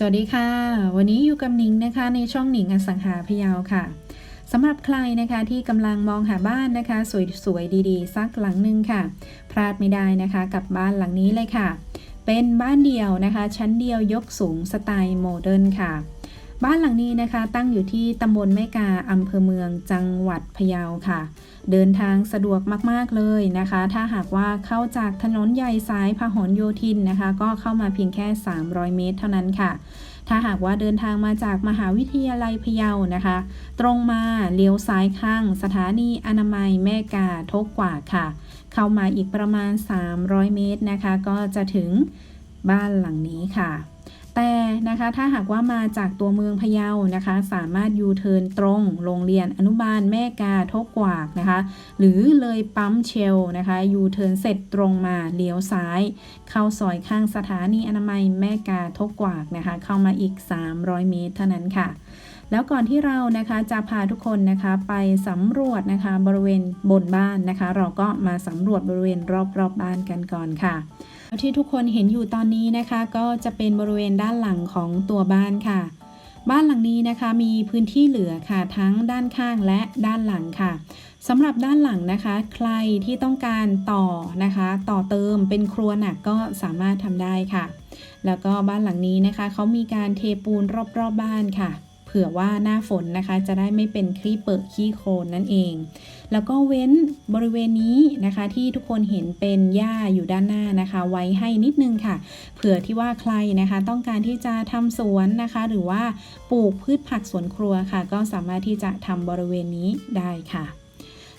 สวัสดีค่ะ วันนี้อยู่กับหนิงนะคะ ในช่องหนิงอสังหาพยาวค่ะสำหรับใครนะคะที่กำลังมองหาบ้านนะคะ สวยๆดีๆ สักหลังหนึ่งค่ะ พลาดไม่ได้นะคะกับบ้านหลังนี้เลยค่ะ เป็นบ้านเดี่ยวนะคะ ชั้นเดียวยกสูงสไตล์โมเดิร์นค่ะ บ้านหลังนี้นะคะตั้งอยู่ที่ตำบลแม่กาอำเภอเมืองจังหวัดพะเยาค่ะ เดินทางสะดวกมาก ๆ เลยนะคะ ถ้าหากว่าเข้าจากถนนใหญ่สายพหลโยธินนะคะ ก็เข้ามาเพียงแค่ 300 เมตรเท่านั้นค่ะ ถ้าหากว่าเดินทางมาจากมหาวิทยาลัยพะเยานะคะ ตรงมาเลี้ยวซ้ายข้าง สถานีอนามัยแม่กาทกกว่าค่ะ เข้ามาอีกประมาณ 300 เมตรนะคะ ก็จะถึงบ้านหลังนี้ค่ะ แต่นะคะถ้าหากว่ามาจากตัวเมืองพะเยานะคะ สามารถยูเทิร์นตรงโรงเรียนอนุบาลแม่กาทกกวากนะคะ หรือเลยปั๊มเชลนะคะยูเทิร์นเสร็จตรงมาเลี้ยวซ้าย เข้าซอยข้างสถานีอนามัยแม่กาทกกวากนะคะ เข้ามาอีก 300 เมตรเท่านั้นค่ะแล้วก่อนที่เรานะคะจะพาทุกคนนะคะไปสำรวจนะคะบริเวณบนบ้านนะคะ เราก็มาสำรวจบริเวณรอบๆบบ้านกันก่อนค่ะ ที่ทุกคนเห็นอยู่ตอนนี้นะคะ ก็จะเป็นบริเวณด้านหลังของตัวบ้านค่ะ บ้านหลังนี้นะคะมีพื้นที่เหลือค่ะทั้งด้านข้างและด้านหลังค่ะสำหรับด้านหลังนะคะ ใครที่ต้องการต่อนะคะ ต่อเติมเป็นครัวหนักก็สามารถทำได้ค่ะ แล้วก็บ้านหลังนี้นะคะเขามีการเทปูนรอบๆบบ้านค่ะ เผื่อว่าหน้าฝนนะคะ จะได้ไม่เป็นคลี่เปิดขี้โคลนนั่นเอง แล้วก็เว้นบริเวณนี้นะคะ ที่ทุกคนเห็นเป็นหญ้าอยู่ด้านหน้านะคะ ไว้ให้นิดนึงค่ะ เผื่อที่ว่าใครนะคะ ต้องการที่จะทำสวนนะคะ หรือว่าปลูกพืชผักสวนครัวค่ะ ก็สามารถที่จะทำบริเวณนี้ได้ค่ะ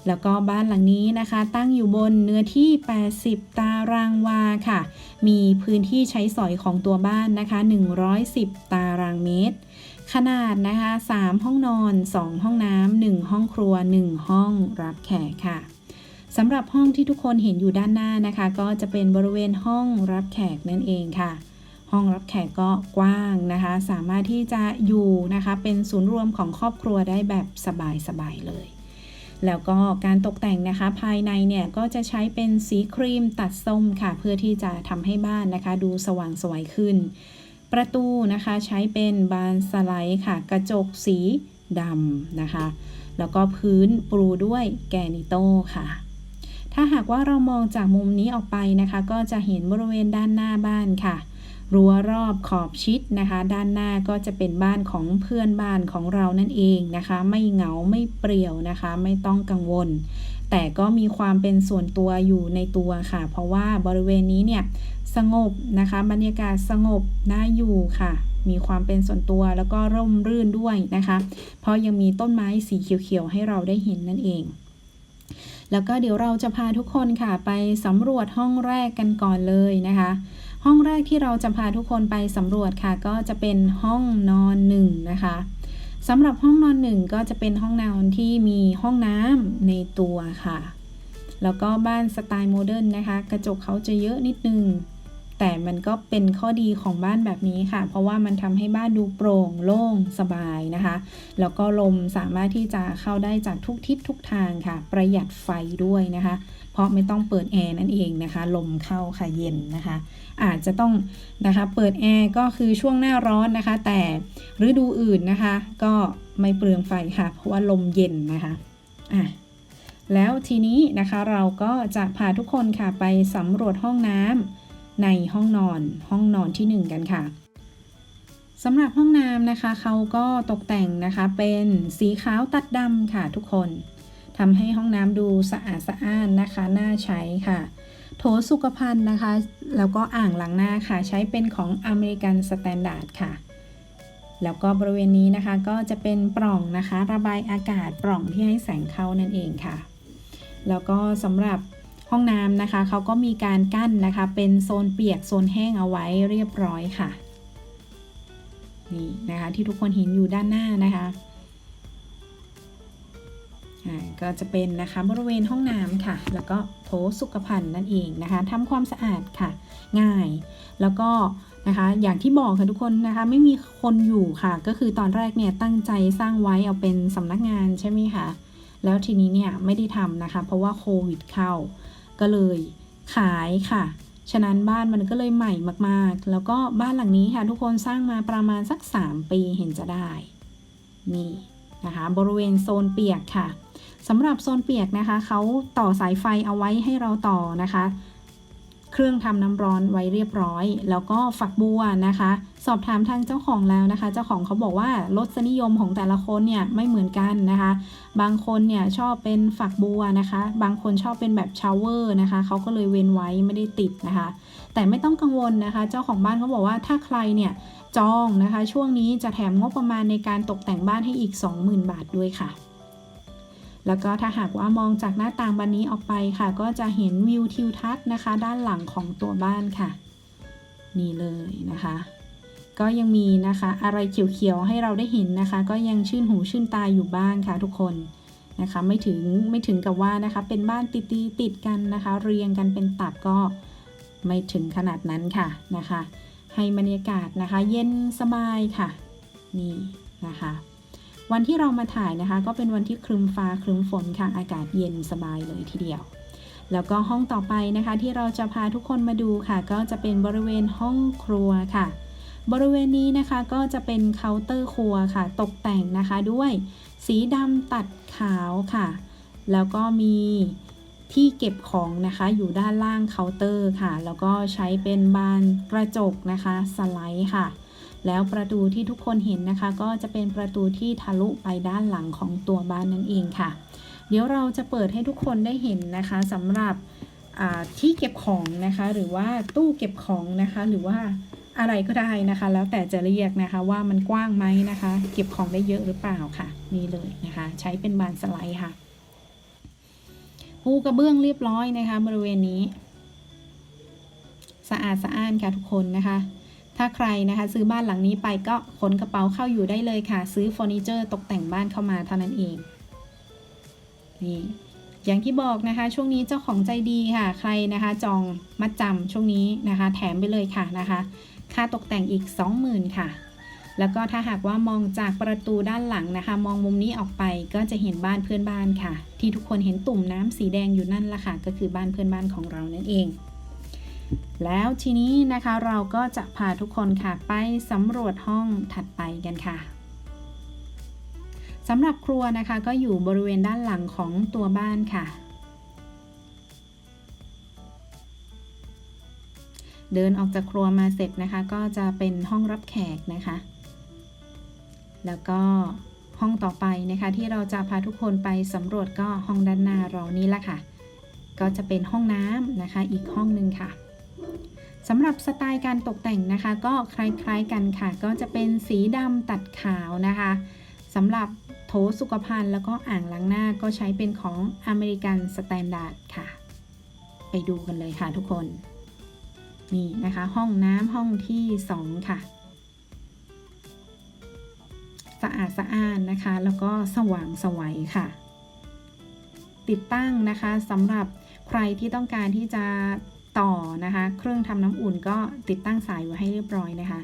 แล้วก็บ้านหลังนี้นะคะ ตั้งอยู่บนเนื้อที่ 80 ตารางวาค่ะ มีพื้นที่ใช้สอยของตัวบ้านนะคะ 110 ตารางเมตร ขนาดนะคะ 3 ห้องนอน 2 ห้องน้ำ1ห้องครัว 1 ห้องรับแขกค่ะสำหรับห้องที่ทุกคนเห็นอยู่ด้านหน้านะคะ ก็จะเป็นบริเวณห้องรับแขกนั่นเองค่ะ ห้องรับแขกก็กว้างนะคะ สามารถที่จะอยู่นะคะ เป็นศูนย์รวมของครอบครัวได้แบบสบายๆเลยแล้วก็การตกแต่งนะคะภายในเนี่ยก็จะใช้เป็นสีครีมตัดส้มค่ะ เพื่อที่จะทำให้บ้านนะคะ ดูสว่างสวยขึ้น ประตูนะคะใช้เป็นบานสไลด์ค่ะ กระจกสีดำนะคะ แล้วก็พื้นปูด้วยแกนิโต้ค่ะ ถ้าหากว่าเรามองจากมุมนี้ออกไปนะคะ ก็จะเห็นบริเวณด้านหน้าบ้านค่ะรั้วรอบขอบชิดนะคะ ด้านหน้าก็จะเป็นบ้านของเพื่อนบ้านของเรานั่นเองนะคะ ไม่เหงาไม่เปรี่ยวนะคะ ไม่ต้องกังวล แต่ก็มีความเป็นส่วนตัวอยู่ในตัวค่ะ เพราะว่าบริเวณนี้เนี่ย สงบนะคะ บรรยากาศสงบน่าอยู่ค่ะ มีความเป็นส่วนตัวแล้วก็ร่มรื่นด้วยนะคะ เพราะยังมีต้นไม้สีเขียวๆให้เราได้เห็นนั่นเอง แล้วก็เดี๋ยวเราจะพาทุกคนค่ะไปสำรวจห้องแรกกันก่อนเลยนะคะ ห้องแรกที่เราจะพาทุกคนไปสำรวจค่ะ ก็จะเป็นห้องนอนหนึ่งนะคะสำหรับห้องนอนหนึ่งก็จะเป็นห้องนอนที่มีห้องน้ำในตัวค่ะ แล้วก็บ้านสไตล์โมเดิร์นนะคะ กระจกเขาจะเยอะนิดนึง แต่มันก็เป็นข้อดีของบ้านแบบนี้ค่ะ เพราะว่ามันทำให้บ้านดูโปร่งโล่งสบายนะคะ แล้วก็ลมสามารถที่จะเข้าได้จากทุกทิศทุกทางค่ะ ประหยัดไฟด้วยนะคะ เพราะไม่ต้องเปิดแอร์นั่นเองนะคะ ลมเข้าค่ะเย็นนะคะ อาจจะต้องนะคะเปิดแอร์ก็คือช่วงหน้าร้อนนะคะ แต่ฤดูอื่นนะคะ ก็ไม่เปลืองไฟค่ะ เพราะว่าลมเย็นนะคะอะแล้วทีนี้นะคะเราก็จะพาทุกคนค่ะไปสำรวจห้องน้ำ ในห้องนอนห้องนอนที่ 1 กันค่ะสำหรับห้องน้ำนะคะเขาก็ตกแต่งนะคะเป็นสีขาวตัดดำค่ะทุกคนทำให้ห้องน้ำดูสะอาดสะอ้านนะคะน่าใช้ค่ะ โถสุขภัณฑ์นะคะ แล้วก็อ่างล้างหน้าค่ะ ใช้เป็นของอเมริกันสแตนดาร์ดค่ะ แล้วก็บริเวณนี้นะคะก็จะเป็นปล่องนะคะ ระบายอากาศปล่องที่ให้แสงเข้านั่นเองค่ะ แล้วก็สำหรับ ห้องน้ำนะคะเขาก็มีการกั้นนะคะ เป็นโซนเปียกโซนแห้งเอาไว้เรียบร้อยค่ะนี่นะคะที่ทุกคนเห็นอยู่ด้านหน้านะคะก็จะเป็นนะคะบริเวณห้องน้ำค่ะ แล้วก็โถสุขภัณฑ์นั่นเองนะคะทำความสะอาดค่ะ ง่าย แล้วก็นะคะ อย่างที่บอกค่ะทุกคนนะคะ ไม่มีคนอยู่ค่ะ ก็คือตอนแรกเนี่ยตั้งใจสร้างไว้เอาเป็นสำนักงานใช่ไหมคะแล้วทีนี้เนี่ยไม่ได้ทำนะคะ เพราะว่าโควิดเข้า ก็เลยขายค่ะ ฉะนั้นบ้านมันก็เลยใหม่มากๆ แล้วก็บ้านหลังนี้ค่ะ ทุกคนสร้างมาประมาณสัก 3 ปีเห็นจะได้ นี่นะคะ บริเวณโซนเปียกค่ะสำหรับโซนเปียกนะคะเขาต่อสายไฟเอาไว้ให้เราต่อนะคะ เครื่องทำน้ำร้อนไว้เรียบร้อย แล้วก็ฝักบัวนะคะ สอบถามทางเจ้าของแล้วนะคะ เจ้าของเขาบอกว่ารสนิยมของแต่ละคนเนี่ยไม่เหมือนกันนะคะ บางคนเนี่ยชอบเป็นฝักบัวนะคะ บางคนชอบเป็นแบบชาวเวอร์นะคะเขาก็เลยเว้นไว้ไม่ได้ติดนะคะ แต่ไม่ต้องกังวลนะคะ เจ้าของบ้านเขาบอกว่าถ้าใครเนี่ยจองนะคะ ช่วงนี้จะแถมงบประมาณในการตกแต่งบ้านให้อีก 20,000 บาทด้วยค่ะ แล้วก็ถ้าหากว่ามองจากหน้าต่างบานนี้ออกไปค่ะ ก็จะเห็นวิวทิวทัศน์นะคะ ด้านหลังของตัวบ้านค่ะ นี่เลยนะคะ ก็ยังมีนะคะอะไรเขียวๆให้เราได้เห็นนะคะ ก็ยังชื่นหูชื่นตาอยู่บ้างค่ะทุกคนนะคะไม่ถึงไม่ถึงกับว่านะคะ เป็นบ้านติดติติดกันนะคะ เรียงกันเป็นตับก็ไม่ถึงขนาดนั้นค่ะนะคะ ให้บรรยากาศนะคะ เย็นสบายค่ะ นี่นะคะ วันที่เรามาถ่ายนะคะ ก็เป็นวันที่ครึ้มฟ้าครึ้มฝนค่ะอากาศเย็นสบายเลยทีเดียว แล้วก็ห้องต่อไปนะคะ ที่เราจะพาทุกคนมาดูค่ะ ก็จะเป็นบริเวณห้องครัวค่ะ บริเวณนี้นะคะก็จะเป็นเคาน์เตอร์ครัวค่ะ ตกแต่งนะคะด้วยสีดำตัดขาวค่ะ แล้วก็มีที่เก็บของนะคะอยู่ด้านล่างเคาน์เตอร์ค่ะ แล้วก็ใช้เป็นบานกระจกนะคะ สไลด์ค่ะ แล้วประตูที่ทุกคนเห็นนะคะ ก็จะเป็นประตูที่ทะลุไปด้านหลังของตัวบ้านนั่นเองค่ะ เดี๋ยวเราจะเปิดให้ทุกคนได้เห็นนะคะสำหรับที่เก็บของนะคะ หรือว่าตู้เก็บของนะคะ หรือว่าอะไรก็ได้นะคะ แล้วแต่จะเรียกนะคะว่ามันกว้างไหมนะคะ เก็บของได้เยอะหรือเปล่าค่ะนี่เลยนะคะ ใช้เป็นบานสไลด์ค่ะปูกระเบื้องเรียบร้อยนะคะ บริเวณนี้ สะอาดสะอ้านค่ะทุกคนนะคะ ถ้าใครนะคะ ซื้อบ้านหลังนี้ไปก็ขนกระเป๋าเข้าอยู่ได้เลยค่ะ ซื้อเฟอร์นิเจอร์ตกแต่งบ้านเข้ามาเท่านั้นเองนี่อย่างที่บอกนะคะ ช่วงนี้เจ้าของใจดีค่ะ ใครนะคะ จองมัดจำช่วงนี้นะคะ แถมไปเลยค่ะนะคะ ค่าตกแต่งอีก 20,000 ค่ะ แล้วก็ถ้าหากว่ามองจากประตูด้านหลังนะคะ มองมุมนี้ออกไปก็จะเห็นบ้านเพื่อนบ้านค่ะ ที่ทุกคนเห็นตุ่มน้ำสีแดงอยู่นั่นละค่ะ ก็คือบ้านเพื่อนบ้านของเรานั่นเอง แล้วทีนี้นะคะเราก็จะพาทุกคนค่ะไปสำรวจห้องถัดไปกันค่ะสำหรับครัวนะคะก็อยู่บริเวณด้านหลังของตัวบ้านค่ะ เดินออกจากครัวมาเสร็จนะคะ ก็จะเป็นห้องรับแขกนะคะ แล้วก็ห้องต่อไปนะคะที่เราจะพาทุกคนไปสำรวจก็ห้องด้านหน้าเรานี้ละค่ะ ก็จะเป็นห้องน้ำนะคะอีกห้องหนึ่งค่ะ สำหรับสไตล์การตกแต่งนะคะ ก็คล้ายๆกันค่ะ ก็จะเป็นสีดำตัดขาวนะคะสำหรับโถสุขภัณฑ์แล้วก็อ่างล้างหน้าก็ใช้เป็นของอเมริกันสแตนดาร์ดค่ะ ไปดูกันเลยค่ะทุกคน นี่นะคะ ห้องน้ำห้องที่ 2 ค่ะ สะอาดสะอ้านนะคะ แล้วก็สว่างสวัยค่ะ ติดตั้งนะคะสำหรับใครที่ต้องการที่จะ ต่อนะคะ เครื่องทำน้ำอุ่นก็ติดตั้งสายไว้ให้เรียบร้อยนะคะ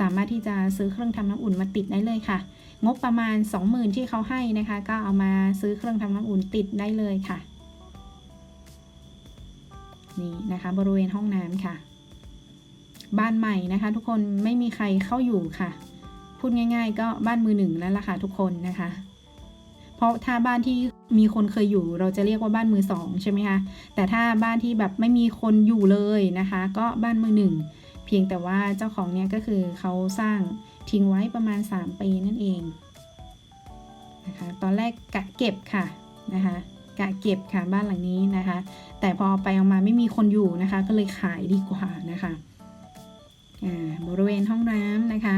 สามารถที่จะซื้อเครื่องทำน้ำอุ่นมาติดได้เลยค่ะ งบประมาณ 20,000 ที่เขาให้นะคะ ก็เอามาซื้อเครื่องทำน้ำอุ่นติดได้เลยค่ะ นี่นะคะบริเวณห้องน้ำค่ะ บ้านใหม่นะคะ ทุกคนไม่มีใครเข้าอยู่ค่ะ พูดง่าย ๆ ก็บ้านมือหนึ่งแล้วละค่ะทุกคนนะคะ เพราะถ้าบ้านที่มีคนเคยอยู่ เราจะเรียกว่าบ้านมือสองใช่ไหมคะแต่ถ้าบ้านที่แบบไม่มีคนอยู่เลยนะคะ ก็บ้านมือหนึ่งเพียงแต่ว่าเจ้าของเนี่ยก็คือเขาสร้างทิ้งไว้ประมาณ 3 ปีนั่นเองนะคะตอนแรกกะเก็บค่ะนะคะกะเก็บค่ะบ้านหลังนี้นะคะ แต่พอไปออกมาไม่มีคนอยู่นะคะ ก็เลยขายดีกว่านะคะอ่าบริเวณห้องน้ำนะคะ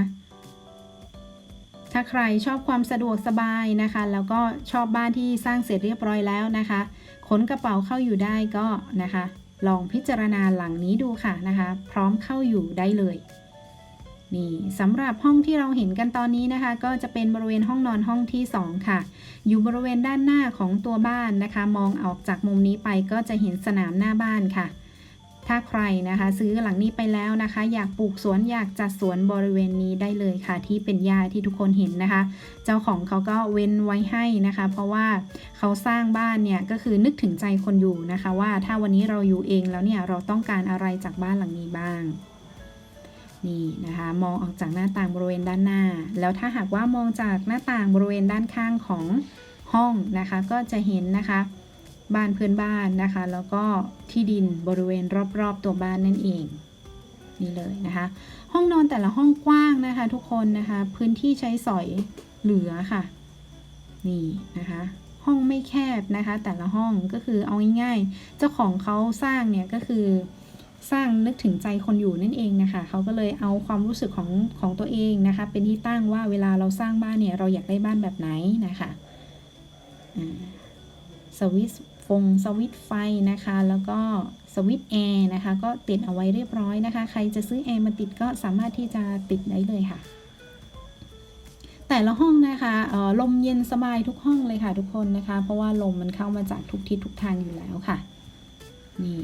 ถ้าใครชอบความสะดวกสบายนะคะ แล้วก็ชอบบ้านที่สร้างเสร็จเรียบร้อยแล้วนะคะขนกระเป๋าเข้าอยู่ได้ก็นะคะ ลองพิจารณาหลังนี้ดูค่ะนะคะ พร้อมเข้าอยู่ได้เลยนี่สำหรับห้องที่เราเห็นกันตอนนี้นะคะ ก็จะเป็นบริเวณห้องนอนห้องที่ 2 ค่ะ อยู่บริเวณด้านหน้าของตัวบ้านนะคะ มองออกจากมุมนี้ไปก็จะเห็นสนามหน้าบ้านค่ะ ถ้าใครนะคะ ซื้อหลังนี้ไปแล้วนะคะ อยากปลูกสวนอยากจัดสวนบริเวณนี้ได้เลยค่ะ ที่เป็นหญ้าที่ทุกคนเห็นนะคะ เจ้าของเขาก็เว้นไว้ให้นะคะ เพราะว่าเขาสร้างบ้านเนี่ยก็คือนึกถึงใจคนอยู่นะคะ ว่าถ้าวันนี้เราอยู่เองแล้วเนี่ยเราต้องการอะไรจากบ้านหลังนี้บ้างนี่นะคะ มองออกจากหน้าต่างบริเวณด้านหน้า แล้วถ้าหากว่ามองจากหน้าต่างบริเวณด้านข้างของห้องนะคะ ก็จะเห็นนะคะ บ้านเพื่อนบ้านนะคะ แล้วก็ที่ดินบริเวณรอบๆตัวบ้านนั่นเองนี่เลยนะคะ ห้องนอนแต่ละห้องกว้างนะคะ ทุกคนนะคะ พื้นที่ใช้สอยเหลือค่ะ นี่นะคะ ห้องไม่แคบนะคะ แต่ละห้องก็คือเอาง่ายๆ เจ้าของเขาสร้างเนี่ยก็คือสร้างนึกถึงใจคนอยู่นั่นเองนะคะเขาก็เลยเอาความรู้สึกของของตัวเองนะคะ เป็นที่ตั้งว่าเวลาเราสร้างบ้านเนี่ยเราอยากได้บ้านแบบไหนนะคะสวิต ฟงสวิตไฟนะคะ แล้วก็สวิตแอร์นะคะ ก็ติดเอาไว้เรียบร้อยนะคะ ใครจะซื้อแอร์มาติดก็สามารถที่จะติดได้เลยค่ะ แต่ละห้องนะคะลมเย็นสบายทุกห้องเลยค่ะทุกคนนะคะ เพราะว่าลมมันเข้ามาจากทุกทิศทุกทางอยู่แล้วค่ะ นี่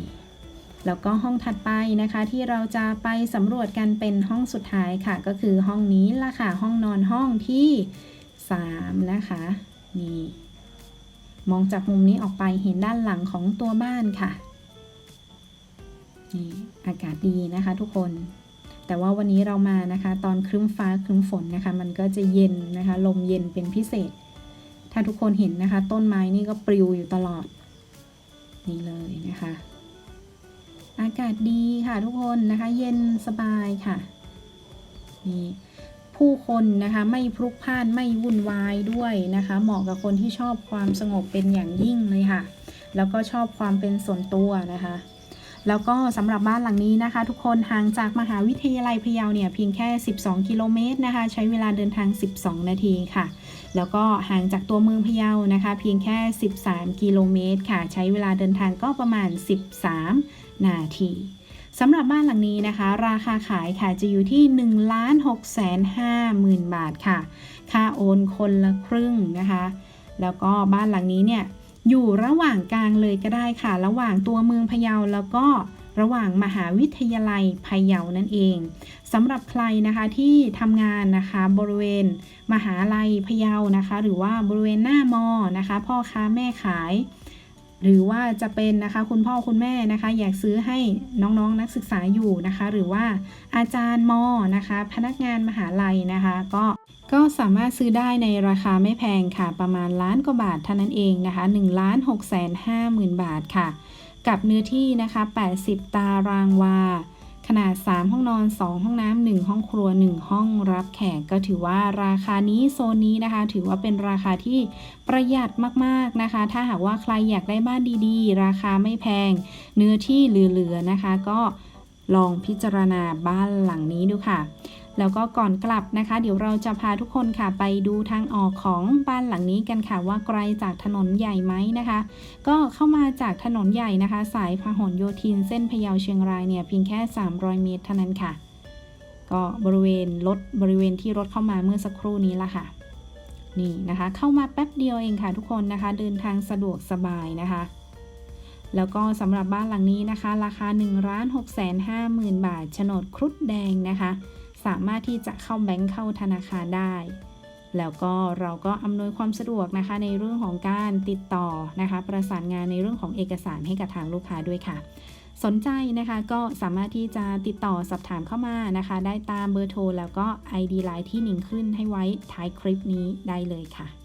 แล้วก็ห้องถัดไปนะคะที่เราจะไปสำรวจกันเป็นห้องสุดท้ายค่ะ ก็คือห้องนี้ละค่ะห้องนอนห้องที่ 3 นะคะ นี่ มองจากมุมนี้ออกไปเห็นด้านหลังของตัวบ้านค่ะ นี่อากาศดีนะคะทุกคน แต่ว่าวันนี้เรามานะคะ ตอนครึ้มฟ้าครึ้มฝนนะคะ มันก็จะเย็นนะคะ ลมเย็นเป็นพิเศษ ถ้าทุกคนเห็นนะคะ ต้นไม้นี่ก็ปลิวอยู่ตลอด นี่เลยนะคะ อากาศดีค่ะทุกคนนะคะ เย็นสบายค่ะ นี่ ผู้คนนะคะไม่พลุกพล่านไม่วุ่นวายด้วยนะคะ เหมาะกับคนที่ชอบความสงบเป็นอย่างยิ่งเลยค่ะ แล้วก็ชอบความเป็นส่วนตัวนะคะ แล้วก็สำหรับบ้านหลังนี้นะคะ ทุกคนห่างจากมหาวิทยาลัยพะเยาเนี่ยเพียงแค่ 12 กิโลเมตรนะคะ ใช้เวลาเดินทาง 12 นาทีค่ะ แล้วก็ห่างจากตัวเมืองพะเยานะคะ เพียงแค่ 13 กิโลเมตรค่ะ ใช้เวลาเดินทางก็ประมาณ 13 นาที สำหรับบ้านหลังนี้นะคะ ราคาขายค่ะจะอยู่ที่1ล้าน6แสน5หมื่นบาทค่ะ ค่าโอนคนละครึ่งนะคะ แล้วก็บ้านหลังนี้เนี่ยอยู่ระหว่างกลางเลยก็ได้ค่ะ ระหว่างตัวเมืองพะเยาแล้วก็ระหว่างมหาวิทยาลัยพะเยานั่นเองสำหรับใครนะคะที่ทำงานนะคะบริเวณ มหาลัยพะเยานะคะ หรือว่าบริเวณหน้ามอนะคะ พ่อค้าแม่ขาย หรือว่าจะเป็นนะคะคุณพ่อคุณแม่นะคะ อยากซื้อให้น้องๆนนักศึกษาอยู่นะคะ หรือว่าอาจารย์มอนะคะ พนักงานมหาลัยนะคะ ก็ก็สามารถซื้อได้ในราคาไม่แพงค่ะ ประมาณล้านกว่าบาทเท่านั้นเองนะคะ1ล้าน6แสน5หมื่นบาทค่ะ กับเนื้อที่นะคะ 80 ตารางวา ขนาด 3 ห้องนอน 2 ห้องน้ำ1ห้องครัว 1 ห้องรับแขกก็ถือว่าราคานี้โซนนี้นะคะ ถือว่าเป็นราคาที่ประหยัดมากๆนะคะ ถ้าหากว่าใครอยากได้บ้านดีๆ ราคาไม่แพง เนื้อที่เหลือๆนะคะ ก็ลองพิจารณาบ้านหลังนี้ดูค่ะ แล้วก็ก่อนกลับนะคะ เดี๋ยวเราจะพาทุกคนค่ะไปดูทางออกของบ้านหลังนี้กันค่ะว่าไกลจากถนนใหญ่ไหมนะคะ ก็เข้ามาจากถนนใหญ่นะคะ สายพหลโยธินเส้นพะเยาเชียงรายเนี่ยเพียงแค่ 300 เมตรเท่านั้นค่ะ ก็บริเวณรถบริเวณที่รถเข้ามาเมื่อสักครู่นี้ละค่ะนี่นะคะ เข้ามาแป๊บเดียวเองค่ะทุกคนนะคะ เดินทางสะดวกสบายนะคะแล้วก็สำหรับบ้านหลังนี้นะคะ ราคา 1 6 5 0 0 0 0 บาทโฉนดครุฑแดงนะคะ สามารถที่จะเข้าแบงค์เข้าธนาคารได้ แล้วก็เราก็อำนวยความสะดวกนะคะ ในเรื่องของการติดต่อนะคะ ประสานงานในเรื่องของเอกสารให้กับทางลูกค้าด้วยค่ะ สนใจนะคะก็สามารถที่จะติดต่อสอบถามเข้ามานะคะ ได้ตามเบอร์โทรแล้วก็ ID ไลน์ที่หนิงขึ้นให้ไว้ท้ายคลิปนี้ได้เลยค่ะ